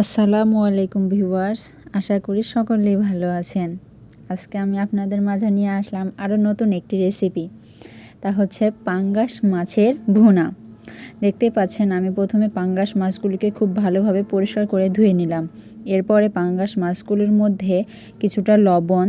আসসালামু আলাইকুম ভিউয়ার্স, আশা করি সকলেই ভালো আছেন। আজকে আমি আপনাদের মাঝে নিয়ে আসলাম আরও নতুন একটি রেসিপি তা হচ্ছে পাঙ্গাস মাছের ভুনা। দেখতে পাচ্ছেন, আমি প্রথমে পাঙ্গাস মাছগুলিকে খুব ভালোভাবে পরিষ্কার করে ধুয়ে নিলাম। এরপরে পাঙ্গাস মাছগুলোর মধ্যে কিছুটা লবণ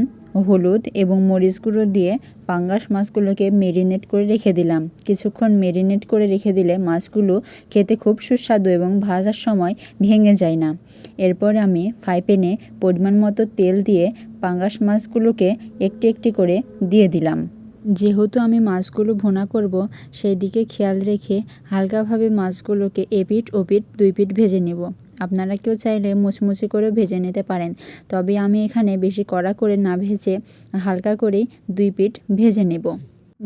হলুদ এবং মরিচ গুঁড়ো দিয়ে পাঙ্গাস মাছগুলোকে মেরিনেট করে রেখে দিলাম। কিছুক্ষণ মেরিনেট করে রেখে দিলে মাছগুলো খেতে খুব সুস্বাদু এবং ভাজার সময় ভেঙে যায় না। এরপর আমি ফ্রাই প্যানে পরিমাণ মতো তেল দিয়ে পাঙ্গাস মাছগুলোকে একটি একটি করে দিয়ে দিলাম। যেহেতু আমি মাছগুলো ভুনা করব, সেই দিকে খেয়াল রেখে হালকাভাবে মাছগুলোকে এপিট ওপিট দুই পিঠ ভেজে নেব। আপনারা কেউ চাইলে মুচমুচে করেও ভেজে নিতে পারেন। তবে আমি এখানে বেশি কড়া করে না ভেজে হালকা করেই দুই পিঠ ভেজে নেব।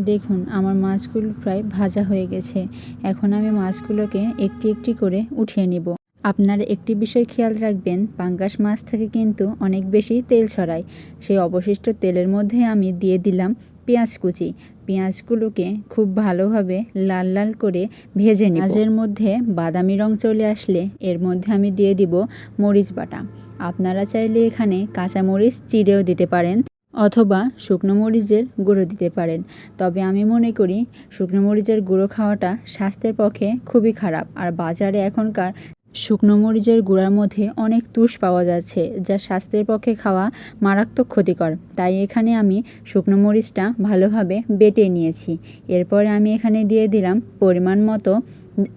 দেখুন, আমার মাছগুলো প্রায় ভাজা হয়ে গেছে। এখন আমি মাছগুলোকে একটি একটি করে উঠিয়ে নিব। আপনারা একটি বিষয় খেয়াল রাখবেন, পাঙ্গাস মাছ থেকে কিন্তু অনেক বেশি তেল ছড়ায়। সেই অবশিষ্ট তেলের মধ্যে আমি দিয়ে দিলাম পেঁয়াজ কুচি। পেঁয়াজগুলোকে খুব ভালোভাবে লাল লাল করে ভেজে নিই পেঁয়াজের মধ্যে বাদামি রং চলে আসলে এর মধ্যে আমি দিয়ে দিব মরিচ বাটা। আপনারা চাইলে এখানে কাঁচা মরিচ চিড়েও দিতে পারেন অথবা শুকনো মরিচের গুঁড়ো দিতে পারেন। তবে আমি মনে করি শুকনো মরিচের গুঁড়ো খাওয়াটা স্বাস্থ্যের পক্ষে খুবই খারাপ। আর বাজারে এখনকার শুকনো মরিচের গুঁড়ার মধ্যে অনেক তুষ পাওয়া যাচ্ছে, যা স্বাস্থ্যের পক্ষে খাওয়া মারাত্মক ক্ষতিকর। তাই এখানে আমি শুকনো মরিচটা ভালোভাবে বেটে নিয়েছি। এরপরে আমি এখানে দিয়ে দিলাম পরিমাণ মতো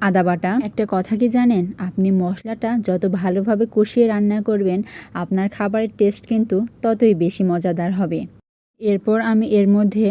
আদা বাটা। একটা কথা কি জানেন? আপনি মশলাটা যত ভালোভাবে কষিয়ে রান্না করবেন, আপনার খাবারের টেস্ট কিন্তু ততই বেশি মজাদার হবে। এরপর আমি এর মধ্যে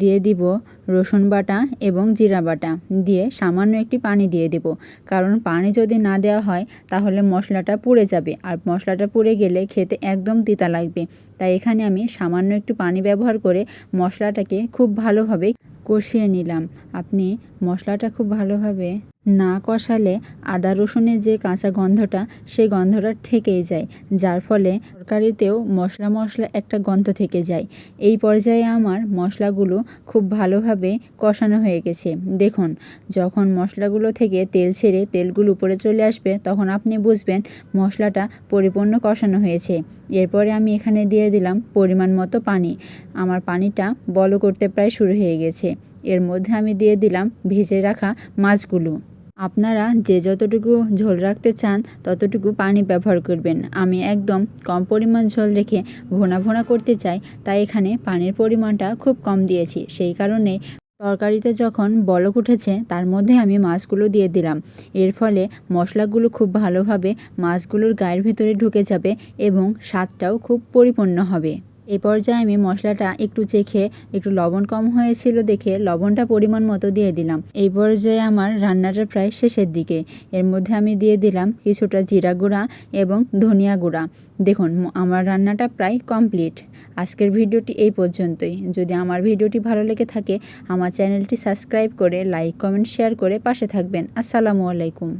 দিয়ে দিব রসুন বাটা এবং জিরা বাটা। দিয়ে সামান্য একটি পানি দিয়ে দেব। কারণ পানি যদি না দেওয়া হয়, তাহলে মশলাটা পুড়ে যাবে। আর মশলাটা পুড়ে গেলে খেতে একদম তিতা লাগবে। তাই এখানে আমি সামান্য একটু পানি ব্যবহার করে মশলাটাকে খুব ভালোভাবে কষিয়ে নিলাম। আপনি মশলাটা খুব ভালোভাবে না কষালে আদা রসুনের যে কাঁচা গন্ধটা, সেই গন্ধটা থেকেই যায়। যার ফলে তরকারিতেও মশলা মশলা একটা গন্ধ থেকে যায়। এই পর্যায়ে আমার মশলাগুলো খুব ভালোভাবে কষানো হয়ে গেছে। দেখুন, যখন মশলাগুলো থেকে তেল ছেড়ে তেলগুলো উপরে চলে আসবে, তখন আপনি বুঝবেন মশলাটা পরিপূর্ণ কষানো হয়েছে। এরপরে আমি এখানে দিয়ে দিলাম পরিমাণ মতো পানি। আমার পানিটা বলো করতে প্রায় শুরু হয়ে গেছে। এর মধ্যে আমি দিয়ে দিলাম ভেজে রাখা মাছগুলো। আপনারা যে যতটুকু ঝোল রাখতে চান, ততটুকু পানি ব্যবহার করবেন। আমি একদম কম পরিমাণ ঝোল রেখে ভোনা ভোনা করতে চাই, তাই এখানে পানির পরিমাণটা খুব কম দিয়েছি। সেই কারণে তরকারিতে যখন বলক উঠেছে, তার মধ্যে আমি মাছগুলো দিয়ে দিলাম। এর ফলে মশলাগুলো খুব ভালোভাবে মাছগুলোর গায়ের ভিতরে ঢুকে যাবে এবং স্বাদটাও খুব পরিপূর্ণ হবে। এ পর্যায়ে আমি মশলাটা একটু চেখে একটু লবণ কম হয়েছিল দেখে লবণটা পরিমাণ মতো দিয়ে দিলাম। এই পর্যায়ে আমার রান্নাটা প্রায় শেষের দিকে। এর মধ্যে আমি দিয়ে দিলাম কিছুটা জিরা গুঁড়া এবং ধনিয়া গুঁড়া। দেখুন আমার রান্নাটা প্রায় কমপ্লিট। আজকের ভিডিওটি এই পর্যন্তই। যদি আমার ভিডিওটি ভালো লেগে থাকে, আমার চ্যানেলটি সাবস্ক্রাইব করে, লাইক, কমেন্ট, শেয়ার করে পাশে থাকবেন। আসসালামু আলাইকুম।